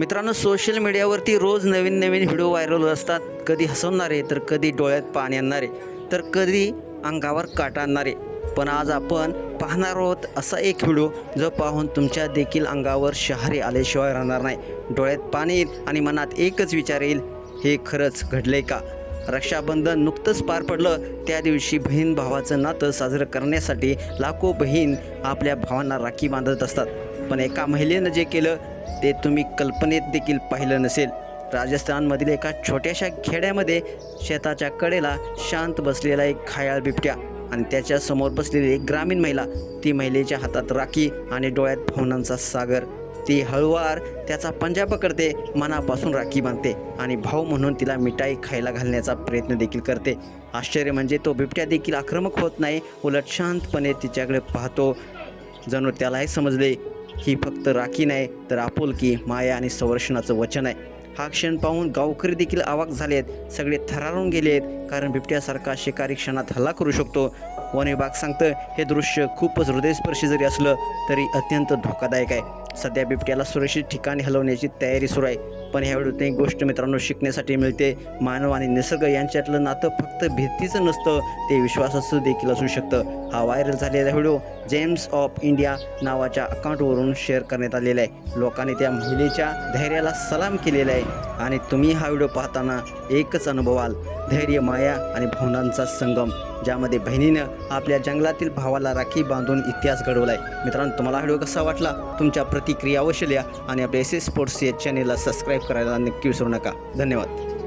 मित्रांनो सोशल मीडियावरती रोज नवीन नवीन video viral असतात. कधी हसवणारे तर कधी डोळ्यात पाणी आणणारे तर कधी अंगावर काटा आणणारे. पण आज आपण पाहणार आहोत असा एक व्हिडिओ जो पाहून तुमच्या देखील अंगावर शहारे आल्याशिवाय राहणार नाही. डोळ्यात पाणी येईल आणि मनात एकच विचार येईल हे खरंच घडले का? रक्षाबंधन नुकतंच पार पडलं. त्या दिवशी बहीण भावाचं नातं साजरं करण्यासाठी लाखो बहीण आपल्या भावांना राखी बांधत असतात. पण एका महिलेनं जे केलं ते तुम्ही कल्पनेत देखील पाहिलं नसेल. राजस्थानमधील एका छोट्याशा खेड्यामध्ये शेताच्या कडेला शांत बसलेला एक खायाळ बिबट्या आणि त्याच्यासमोर बसलेली एक ग्रामीण महिला ती महिलेच्या हातात राखी आणि डोळ्यात भावनांचा सागर. ती हळुवार त्याचा पंजा पकडते मनापासून राखी बांधते आणि भाऊ म्हणून तिला मिठाई खायला घालण्याचा प्रयत्न देखील करते. आश्चर्य म्हणजे तो बिबट्या देखील आक्रमक होत नाही उलट शांतपणे तिच्याकडे पाहतो. जणू त्यालाही समजले ही फक्त राखी नाही तर आपुलकी माया आणि संरक्षणाचं वचन आहे. हा क्षण पाहून गावकरी देखील अवाक झालेत. सगळे थरारून गेले आहेत कारण बिबट्यासारखा शिकारी क्षणात हल्ला करू शकतो. वन विभाग सांगतं हे दृश्य खूपच हृदयस्पर्शी जरी असलं तरी अत्यंत धोकादायक आहे. सध्या बिबट्याला सुरक्षित ठिकाणी हलवण्याची तयारी सुरू आहे. पण ह्यावेळी एक गोष्ट मित्रांनो शिकण्यासाठी मिळते. मानव आणि निसर्ग यांच्यातलं नातं फक्त भीतीचं नसतं ते विश्वासाचं देखील असू शकतं. हा व्हायरल झालेला व्हिडिओ जेम्स ऑफ इंडिया नावाच्या अकाउंटवरून शेअर करण्यात आलेला आहे. लोकांनी त्या महिलेच्या धैर्याला सलाम केलेला आहे. आणि तुम्ही हा व्हिडिओ पाहताना एकच अनुभवाल धैर्य माया आणि भावनांचा संगम ज्यामध्ये बहिणीनं आपल्या जंगलातील भावाला राखी बांधून इतिहास घडवलाय. मित्रांनो तुम्हाला व्हिडिओ कसा वाटला? तुमच्या प्रतिक्रिया अवश्य लिहा आणि आपल्या एस एस स्पोर्ट्स या चॅनेलला सबस्क्राईब करायला नक्की विसरू नका. धन्यवाद.